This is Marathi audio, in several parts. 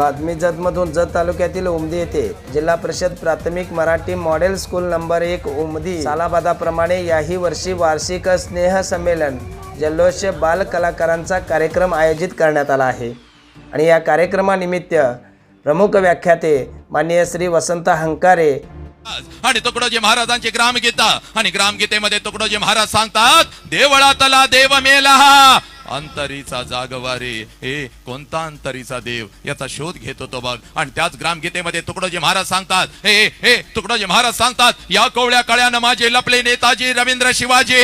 बातमी जतमधून जत तालुक्यातील उमदी येथे जिल्हा परिषद प्राथमिक मराठी मॉडेल स्कूल नंबर एक उमदी सालाबादाप्रमाणे याही वर्षी वार्षिक स्नेह संमेलन जल्लोष बाल कलाकारांचा कार्यक्रम आयोजित करण्यात आला आहे. आणि या कार्यक्रमानिमित्त प्रमुख व्याख्याते माननीय श्री वसंत हंकारे आणि तुकडोजी महाराजांची ग्रामगीता आणि ग्रामगीतेमध्ये तुकडोजी महाराज सांगतात देवळातला देव मेला अंतरीचा जागवारे हे कोणता अंतरीचा देव? याचा शोध घेतो तो बघ आणि त्याच ग्रामगीतेमध्ये तुकडोजी महाराज सांगतात हे हे तुकडोजी महाराज सांगतात या कोवळ्या कळ्यानं माझे लपले नेताजी रवींद्र शिवाजी.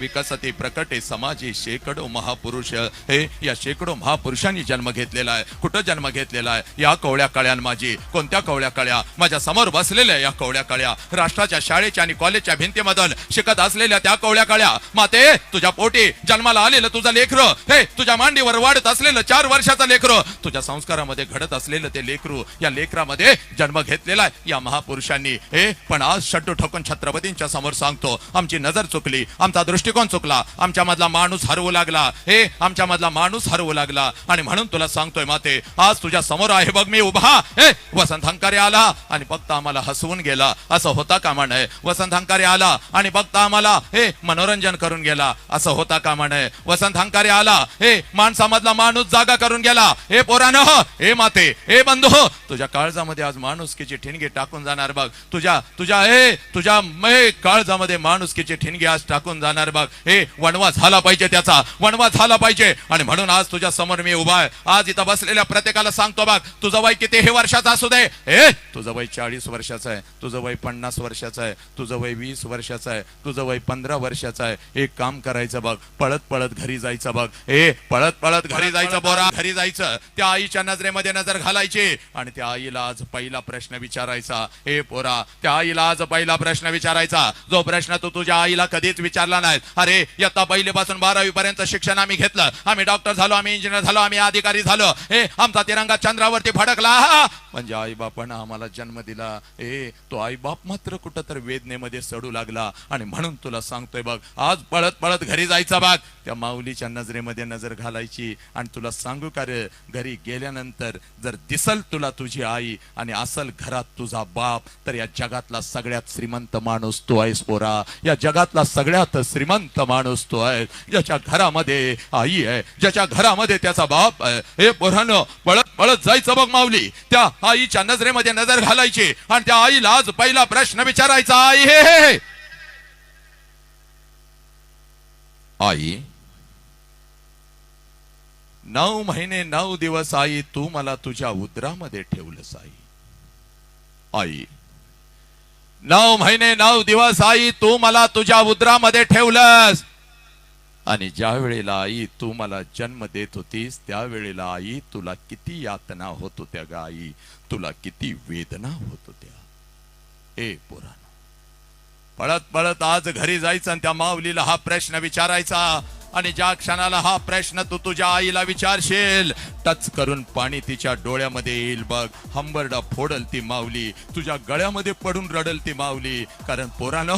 विकसती प्रकटे समाजी शेकडो महापुरुष. हे या शेकडो महापुरुषांनी जन्म घेतलेला आहे. कुठं जन्म घेतलेला आहे? या कोवळ्या कळ्यान माझी. कोणत्या कोवळ्या कळ्या? माझ्यासमोर बसलेल्या या कोवळ्या कळ्या. राष्ट्राच्या शाळेच्या आणि कॉलेजच्या भिंतीमधून शिकत असलेल्या त्या कोवळ्या कळ्या. माते तुझ्या पोटी जन्माला आलेलं तुझं लेकर. हे तुझ्या मांडीवर वाढत असलेलं चार वर्षाचा लेकर. तुझ्या संस्कारामध्ये घडत असलेलं ते लेकरू या लेकरामध्ये जन्म घेतलेला या महापुरुषांनी. हे पण आज शड्डू ठोकून छत्रपतींच्या समोर सांगतो आमची नजर चुकली आमचा दृष्टिकोन चुकला आमच्या मधला माणूस हरवू लागला हे आमच्या मधला माणूस हरवू लागला. आणि म्हणून तुला सांगतोय माते आज तुझ्या समोर आहे बघ मी उभा. हे वसंत हंकारे आला आणि फक्त आम्हाला हसवून गेला. असं होता कामा नये वसंत हंकारे आला आणि फक्त आम्हाला हे मनोरंजन करून गेला. असं होता कामा नये वसंत हंकारे प्रकारे आला. हे माणसामधला माणूस जागा करून गेला. हे पोरानं हे माते हे बंधू तुझ्या काळजामध्ये आज माणुसकीची ठिणगे टाकून जाणार बघ. तुझ्या तुझ्या हे तुझ्या काळजामध्ये माणुसकीची ठिणगे आज टाकून जाणार बघ. हे वणवा झाला पाहिजे त्याचा. वणवा झाला पाहिजे. आणि म्हणून आज तुझ्या समोर मी उभा आहे. आज इथं बसलेल्या प्रत्येकाला सांगतो बघ तुझं वय किती हे वर्षाचा असू दे. हे तुझं वय चाळीस वर्षाचं आहे. तुझं वय पन्नास वर्षाचं आहे. तुझं वय वीस वर्षाचं आहे. तुझं वय पंधरा वर्षाचं आहे. एक काम करायचं बघ. पळत पळत घरी जायचं. बघ. हे पळत पळत घरी जायचं बोरा. घरी जायचं. त्या आईच्या नजरेमध्ये नजर घालायची. आणि त्या आईला आज पहिला प्रश्न विचारायचा. हे पोरा त्या आईला आज पहिला प्रश्न विचारायचा. जो प्रश्न तू तुझ्या आईला कधीच विचारला नाही. अरे इयत्ता पहिली पासून बारावी पर्यंत शिक्षण आम्ही घेतलं. आम्ही डॉक्टर झालो आम्ही इंजिनियर झालो आम्ही अधिकारी झालो. हे आमचा तिरंगा चंद्रावरती फडकला. म्हणजे आई बापानं आम्हाला जन्म दिला. ए तो आई बाप मात्र कुठं तर वेदनेमध्ये सडू लागला. आणि म्हणून तुला सांगतोय बघ आज पळत पळत घरी जायचा बघ. त्या माऊलीच्या नजरेमध्ये नजर घालायची आणि तुला सांगू का रे घरी गेल्यानंतर जर दिसल तुला तुझी आई आणि असल घरात तुझा बाप तर या जगातला सगळ्यात श्रीमंत माणूस तो आहेस पोरा. या जगातला सगळ्यात श्रीमंत माणूस तो आहे ज्याच्या घरामध्ये आई आहे ज्याच्या घरामध्ये त्याचा बाप आहे. हे पोरानं पळत पळत जायचं बघ माऊली. त्या आईच्या नजरेमध्ये नजर घालायची आणि त्या आईला आज पहिला प्रश्न विचारायचा आई हे हे, हे. आई नऊ महिने नऊ दिवस आई तू मला तुझ्या उदरामध्ये ठेवलंस आई. आई. नऊ महिने नऊ दिवस आई तू मला तुझ्या उदरामध्ये ठेवलंस. आणि ज्या वेळेला आई तू मला जन्म देत होतीस त्यावेळेला आई तुला किती यातना होत होत्या ग आई. तुला किती वेदना होत होत्या. ए पुराण. पळत पळत आज घरी जायचं आणि त्या माऊलीला हा प्रश्न विचारायचा. आणि ज्या क्षणाला हा प्रश्न तू तुझ्या आईला विचारशील टच करून पाणी तिच्या डोळ्यामध्ये येईल. बघ हंबरडा फोडल ती माऊली. तुझ्या गळ्यामध्ये पडून रडल ती माऊली. कारण पोरानो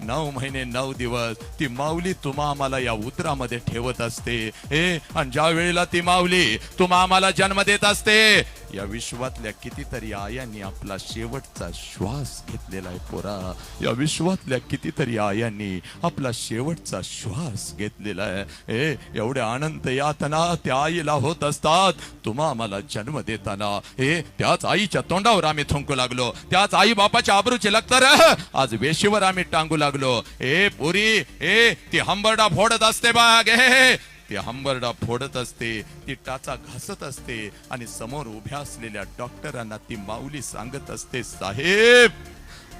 नऊ महिने नऊ दिवस ती माऊली तुम्हा आम्हाला या उतरामध्ये ठेवत असते. हे आणि ज्या वेळेला ती माऊली तुम्हा आम्हाला जन्म देत असते या विश्वातल्या कितीतरी आयांनी आपला शेवटचा श्वास घेतलेला आहे पोरा. या विश्वातल्या कितीतरी आयांनी आपला शेवटचा श्वास घेतलेला आहे. हे एवढ्या आनंद यातना त्या आईला होत असतात तुम्हा आम्हाला जन्म देताना हे त्याच आईच्या तोंडावर आम्ही थुंकू लागलो. त्याच आई बापाच्या आबरूचे लागतर आज वेशीवर आम्ही टांगू लागलो. ए पुरी ए ती हंबरडा फोडत असते बाग हे. ती हंबरडा फोडत असते ती टाचा घासत असते आणि समोर उभ्या असलेल्या डॉक्टरांना ती माऊली सांगत असते साहेब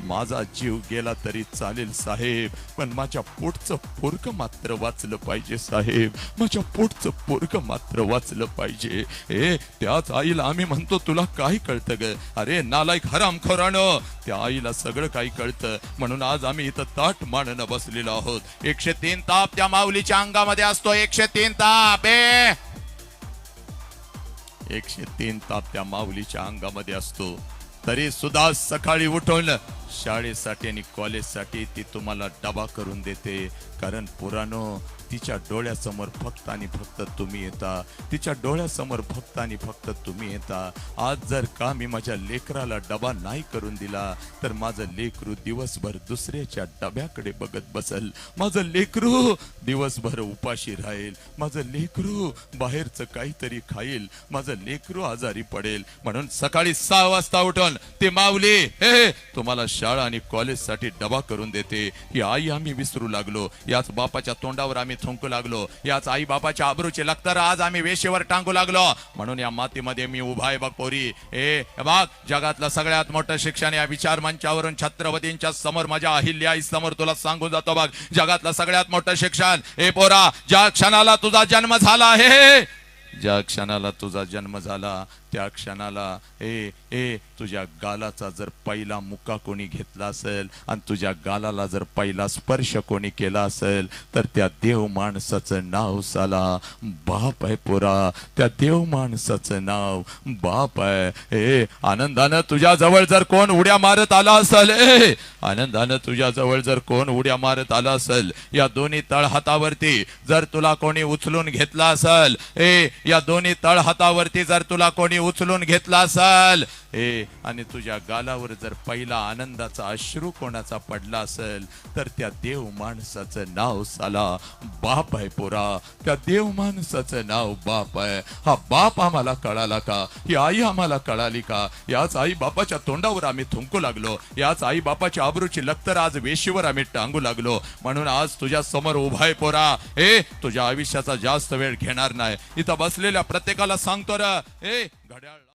माझा जीव गेला तरी चालेल साहेब पण माझ्या पोटचं पोरक मात्र वाचलं पाहिजे साहेब. माझ्या पोटचं पोरक मात्र वाचलं पाहिजे. ए त्याच आईला आम्ही म्हणतो तुला काही कळतं ग? अरे नालायक हराम खोरानं. त्या आईला सगळं काही कळतं. म्हणून आज आम्ही इथं ताट मानणं बसलेलो आहोत. एकशे तीन ताप त्या माऊलीच्या अंगामध्ये असतो. एकशे तीन ताप ए! एकशे तीन ताप त्या माऊलीच्या अंगामध्ये असतो. तरी सुद्धा सकाळी उठून शाळेसाठी आणि कॉलेजसाठी ती तुम्हाला डबा करून देते. कारण पुरानो तिच्या डोळ्यासमोर फक्त आणि फक्त तुम्ही येता. तिच्या डोळ्यासमोर फक्त आणि फक्त तुम्ही येता. आज जर का मी माझ्या लेकराला डबा नाही करून दिला तर माझं लेकरू दिवसभर दुसऱ्याच्या डब्याकडे बघत बसल. माझं लेकरू दिवसभर उपाशी राहील. माझं लेकरू बाहेरचं काहीतरी खाईल. माझं लेकरू आजारी पडेल. म्हणून सकाळी सहा वाजता उठून ते माऊली हे तुम्हाला शाळा आणि कॉलेजसाठी डबा करून देते. ही आई आम्ही विसरू लागलो. याच बापाच्या तोंडावर आम्ही थुंकू लागलो. याच आई बापाच्या आबरूचे लखतर आज आम्ही वेशेवर टांगू लागलो. म्हणून या मातीमध्ये मी उभा आहे बघ पोरी. ए बाग जगातलं सगळ्यात मोठं शिक्षण या विचार मंचावरून छत्रपतींच्या समोर माझ्या अहिल्या आई समोर तुला सांगून जातो बघ. जगातलं सगळ्यात मोठं शिक्षण. ए पोरा ज्या क्षणाला तुझा जन्म झाला आहे ज्या क्षणाला तुझा जन्म झाला त्या क्षणाला ए ए तुझ्या गालाचा जर पहिला मुका कोणी घेतला असेल आणि तुझ्या गालाला जर पहिला स्पर्श कोणी केला असेल तर त्या देव माणसाचं नाव साला बाप आहे पुरा. त्या देव माणसाचं नाव बाप आहे. ए आनंदानं तुझ्या जवळ जर कोण उड्या मारत आला असेल ए आनंदानं तुझ्या जवळ जर कोण उड्या मारत आला असेल या दोन्ही तळ हातावरती जर तुला कोणी उचलून घेतला असेल ए या दोन्ही तळ हातावरती जर तुला कोणी उचलून घेतला असाल. हे आणि तुझ्या गालावर जर पहिला आनंदाचा अश्रू कोणाचा पडला असेल तर त्या देव माणसाचं नाव साला बाप आहे पोरा. त्या देव माणसाचं नाव बाप आहे. हा बाप आम्हाला कळाला का? ही आई आम्हाला कळाली का? याच आई बापाच्या तोंडावर आम्ही थुंकू लागलो. याच आई बापाच्या आबरूची लक्तर आज वेशीवर आम्ही टांगू लागलो. म्हणून आज तुझ्या समोर उभा आहे पोरा. ए तुझ्या आयुष्याचा जास्त वेळ घेणार नाही. इथं बसलेल्या प्रत्येकाला सांगतो र. ए घड्याळ